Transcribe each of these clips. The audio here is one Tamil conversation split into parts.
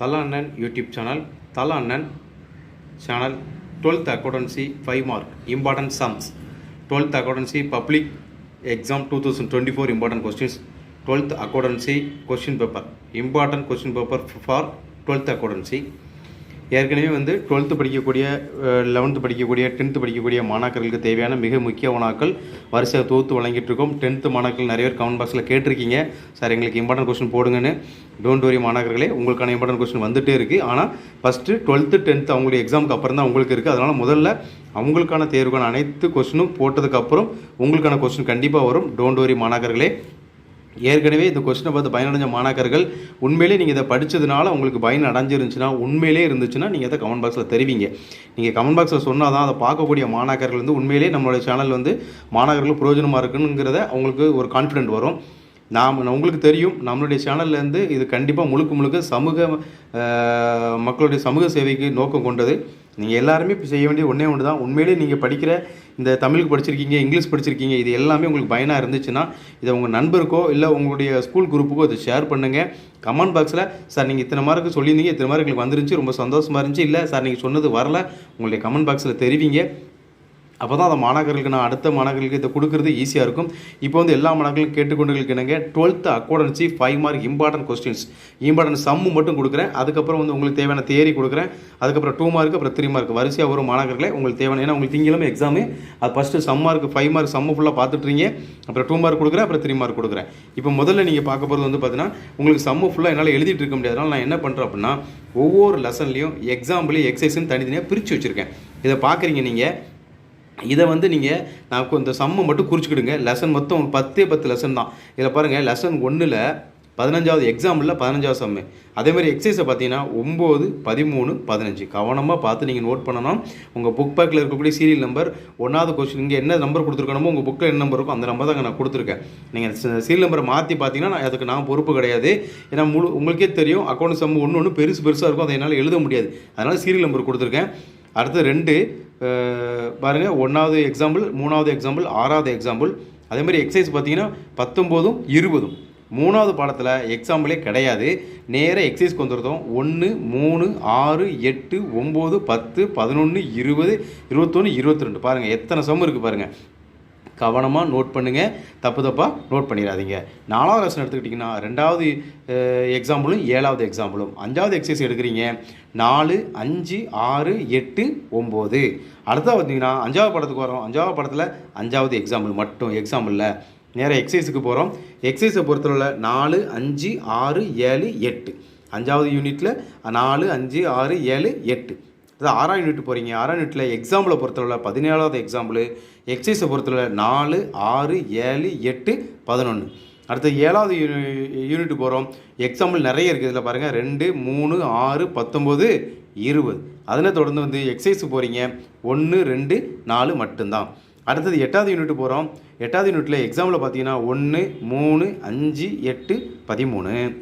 தல அண்ணன் யூடியூப் சேனல் தல அண்ணன் channel twelfth accountancy five mark important sums twelfth accountancy public exam two thousand twenty four important questions twelfth accountancy question paper important question paper for twelfth accountancy ஏற்கனவே வந்து டுவெல்த்து படிக்கக்கூடிய லெவன்த்து படிக்கக்கூடிய டென்த்து படிக்கக்கூடிய மாணாக்கர்களுக்கு தேவையான மிக முக்கிய உணாக்கள் வரிசையாக தொகுத்து வழங்கிட்டு இருக்கோம் டென்த்து மாணாக்கள் நிறைய பேர் கமெண்ட் பாக்ஸில் கேட்டிருக்கீங்க. சார் எங்களுக்கு இம்பார்ட்டன்ட் கொஸ்டின் போடுங்கன்னு. டோன்ட் வரி மாணாக்கர்களே உங்களுக்கான இம்பார்ட்டன்ட் கொஸ்டின் வந்துட்டே இருக்குது ஆனால் ஃபஸ்ட்டு டுவெல்த்து டென்த்து அவங்களுடைய எக்ஸாமுக்கு அப்புறம் தான் உங்களுக்கு இருக்குது அதனால் முதல்ல அவங்களுக்கான தேர்வுக்கான அனைத்து கொஸ்டினும் போட்டதுக்கப்புறம் உங்களுக்கான கொஸ்டின் கண்டிப்பாக வரும். Don't worry மாணாக்கர்களே. ஏற்கனவே இந்த கொஸ்டினை பார்த்து பயனடைஞ்ச மாணாக்கர்கள் உண்மையிலே நீங்கள் இதை படித்ததுனால உங்களுக்கு பயன் அடைஞ்சிருந்துச்சுன்னா உண்மையிலே இருந்துச்சுன்னா நீங்கள் அதை கமெண்ட் பாக்ஸில் தெரிவிங்க. நீங்கள் கமெண்ட் பாக்ஸில் சொன்னால் தான் அதை பார்க்கக்கூடிய மாணாக்கர்கள் வந்து உண்மையிலே நம்மளுடைய சேனல் வந்து மாணாக்கர்கள் பிரயோஜனமாக இருக்குங்கிறத அவங்களுக்கு ஒரு கான்ஃபிடென்ட் வரும். நாம் உங்களுக்கு தெரியும் நம்மளுடைய சேனல்லேருந்து இது கண்டிப்பாக முழுக்க முழுக்க சமூக மக்களுடைய சமூக சேவைக்கு நோக்கம் கொண்டது. நீங்கள் எல்லாருமே இப்போ செய்ய வேண்டிய ஒன்றே ஒன்று தான் உண்மையிலே நீங்கள் படிக்கிற இந்த தமிழுக்கு படிச்சிருக்கீங்க இங்கிலீஷ் படிச்சிருக்கீங்க இது எல்லாமே உங்களுக்கு பயனாக இருந்துச்சுன்னா இதை உங்கள் நண்பருக்கோ இல்லை உங்களுடைய ஸ்கூல் குரூப்புக்கோ இதை ஷேர் பண்ணுங்கள் கமெண்ட் பாக்ஸில் சார் நீங்கள் இத்தனை மார்க்கு சொல்லியிருந்தீங்க இத்தனை மார்க்கு எங்களுக்கு வந்துருந்துச்சு ரொம்ப சந்தோஷமாக இருந்துச்சு. இல்லை சார் நீங்கள் சொன்னது வரல. உங்களுடைய கமெண்ட் பாக்ஸில் தெரிவிங்க. அப்போ தான் அந்த மாணவர்களுக்கு நான் அடுத்த மாணவர்களுக்கு இதை கொடுக்குறது ஈஸியாக இருக்கும். இப்போ வந்து எல்லா மாணவர்களும் கேட்டுக்கொண்டு என்னங்க twelfth accountancy five mark important questions important sum மட்டும் கொடுக்குறேன். அதுக்கப்புறம் வந்து உங்களுக்கு தேவையான தேரி கொடுக்குறேன். அதுக்கப்புறம் டூ மார்க் அப்புறம் த்ரீ மார்க் வரிசையாக வரும் மாணவர்களே உங்களுக்கு தேவையான ஏன்னா உங்களுக்கு திங்கிழமை எக்ஸாமு அது first sum mark five mark sums ஃபுல்லாக பார்த்துட்றீங்க அப்புறம் டூ மார்க் கொடுக்குறேன் அப்புறம் த்ரீ மார்க் கொடுக்குறேன். இப்போ முதல்ல நீங்கள் பார்க்க போகிறது வந்து பார்த்தீங்கன்னா உங்களுக்கு சம்மு ஃபுல்லாக என்னால் எழுதிட்டு இருக்க முடியாது. அதனால் நான் என்ன பண்ணுறேன் அப்படின்னா ஒவ்வொரு லெசன்லையும் எக்ஸாம்பிளையும் எக்ஸசைஸ்னு தனித்தனியாக பிரித்து வச்சுருக்கேன். இதை பார்க்குறீங்க நீங்கள் இதை வந்து நீங்கள் நான் இந்த சம்மை மட்டும் குறிச்சிக்கிடுங்க. லெசன் மொத்தம் பத்தே பத்து லெசன் தான். இதில் பாருங்கள் லெசன் ஒன்றில் பதினஞ்சாவது எக்ஸாம்பிளில் பதினஞ்சாவது சம்மு அதேமாதிரி எக்ஸசைஸை பார்த்தீங்கன்னா ஒம்பது பதிமூணு பதினஞ்சு. கவனமாக பார்த்து நீங்கள் நோட் பண்ணணும். உங்கள் புக் பேக்கில் இருக்கக்கூடிய சீரியல் நம்பர் ஒன்றாவது கொஸ்டின் இங்கே என்ன நம்பர் கொடுத்துருக்கணுமோ உங்கள் புக்கில் என்ன நம்பர் இருக்கோ அந்த நம்பர் தான் நான் கொடுத்துருக்கேன். நீங்கள் சீரியல் நம்பரை மாற்றி பார்த்தீங்கன்னா நான் அதுக்கு நான் பொறுப்பு கிடையாது. ஏன்னா முழு உங்களுக்கே தெரியும் அக்கௌண்ட் சம்மு ஒன்று ஒன்று பெருசு பெருசாக இருக்கும் அதை என்னால் எழுத முடியாது. அதனால் சீரியல் நம்பர் கொடுத்துருக்கேன். அடுத்து ரெண்டு பாருங்கள் பாருங்க ஒன்றாவது எக்ஸாம்பிள் மூணாவது எக்ஸாம்பிள் ஆறாவது எக்ஸாம்பிள் அதே மாதிரி எக்ஸசைஸ் பார்த்தீங்கன்னா பத்தொம்போதும் இருபதும். மூணாவது பாடத்தில் எக்ஸாம்பிளே கிடையாது. நேராக எக்ஸசைஸ்க்கு வந்துருந்தோம் ஒன்று மூணு ஆறு எட்டு ஒம்பது பத்து பதினொன்று இருபது இருபத்தொன்று இருபத்தி ரெண்டு பாருங்கள் எத்தனை சம் இருக்குது பாருங்கள் கவனமாக நோட் பண்ணுங்கள் தப்பு தப்பாக நோட் பண்ணிடாதீங்க. நாலாவது லெசன் எடுத்துக்கிட்டிங்கன்னா ரெண்டாவது எக்ஸாம்பிளும் ஏழாவது எக்ஸாம்பிளும் அஞ்சாவது எக்ஸசைஸ் எடுக்கிறீங்க. நாலு அஞ்சு ஆறு எட்டு ஒம்பது. அடுத்தது பார்த்தீங்கன்னா அஞ்சாவது படத்துக்கு வரோம். அஞ்சாவது படத்தில் அஞ்சாவது எக்ஸாம்பிள் மட்டும். எக்ஸாம்பிளில் நேராக எக்ஸசைஸுக்கு போகிறோம் எக்ஸசைஸை பொறுத்தவரை நாலு அஞ்சு ஆறு ஏழு எட்டு. அஞ்சாவது யூனிட்டில் நாலு அஞ்சு ஆறு ஏழு எட்டு. அதாவது ஆறாம் யூனிட் போகிறீங்க ஆறாம் யூனிட்டில் எக்ஸாம்பிளை பொறுத்தவரை பதினேழாவது எக்ஸாம்பிள் எக்ஸைஸை பொறுத்தவரை நாலு ஆறு ஏழு எட்டு பதினொன்று அடுத்து ஏழாவது யூனி- யூனிட் போகிறோம் எக்ஸாம்பிள் நிறைய இருக்குது இதில் பாருங்கள் ரெண்டு மூணு ஆறு பத்தொம்போது இருபது. அதனை தொடர்ந்து வந்து எக்ஸசைஸ் போகிறீங்க ஒன்று ரெண்டு நாலு மட்டும்தான். அடுத்தது எட்டாவது யூனிட் போகிறோம் எட்டாவது யூனிட்டில் எக்ஸாமில் பார்த்தீங்கன்னா ஒன்று மூணு அஞ்சு எட்டு பதிமூணு.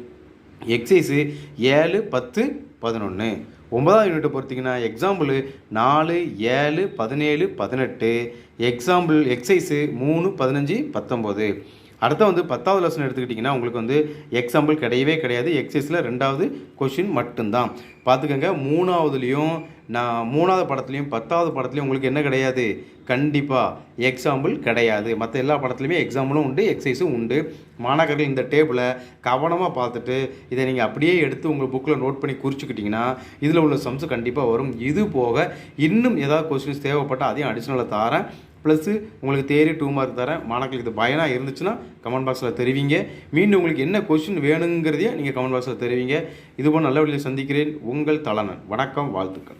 எக்ஸைஸு ஏழு பத்து பதினொன்று ஒன்பதாவது யூனிட்டை பொறுத்தீங்கன்னா எக்ஸாம்பிள் நாலு ஏழு பதினேழு பதினெட்டு. எக்ஸாம்பிள் எக்ஸைஸு மூணு பதினஞ்சு பத்தொம்போது அடுத்த வந்து பத்தாவது லெசன் எடுத்துக்கிட்டிங்கன்னா உங்களுக்கு வந்து எக்ஸாம்பிள் கிடையவே கிடையாது. எக்ஸைஸில் ரெண்டாவது கொஷின் மட்டும்தான். பார்த்துக்கோங்க மூணாவதுலேயும் நான் மூணாவது படத்துலையும் பத்தாவது படத்துலையும் உங்களுக்கு என்ன கிடையாது? கண்டிப்பாக எக்ஸாம்பிள் கிடையாது. மற்ற எல்லா படத்துலையுமே எக்ஸாம்பிளும் உண்டு எக்ஸசைஸும் உண்டு. மாணாக்கர்கள் இந்த டேபிளை கவனமாக பார்த்துட்டு இதை நீங்கள் அப்படியே எடுத்து உங்கள் புக்கில் நோட் பண்ணி குறிச்சிக்கிட்டிங்கன்னா இதில் உள்ள சம்ஸ் கண்டிப்பாக வரும். இது போக இன்னும் ஏதாவது கொஸ்டின்ஸ் தேவைப்பட்டால் அதையும் அடிஷ்னலாக தாரேன். ப்ளஸ்ஸு உங்களுக்கு தேரி டூ மார்க் தரேன். மாணவர்களுக்கு இது பயனாக இருந்துச்சுன்னா கமெண்ட் பாக்ஸில் தெரிவிங்க. மீண்டும் உங்களுக்கு என்ன கொஸ்டின் வேணுங்கிறதையே நீங்கள் கமெண்ட் பாக்ஸில் தெரிவிங்க. இதுபோல் நல்ல வழியில் சந்திக்கிறேன். உங்கள் தலனன் வணக்கம் வாழ்த்துக்கள்.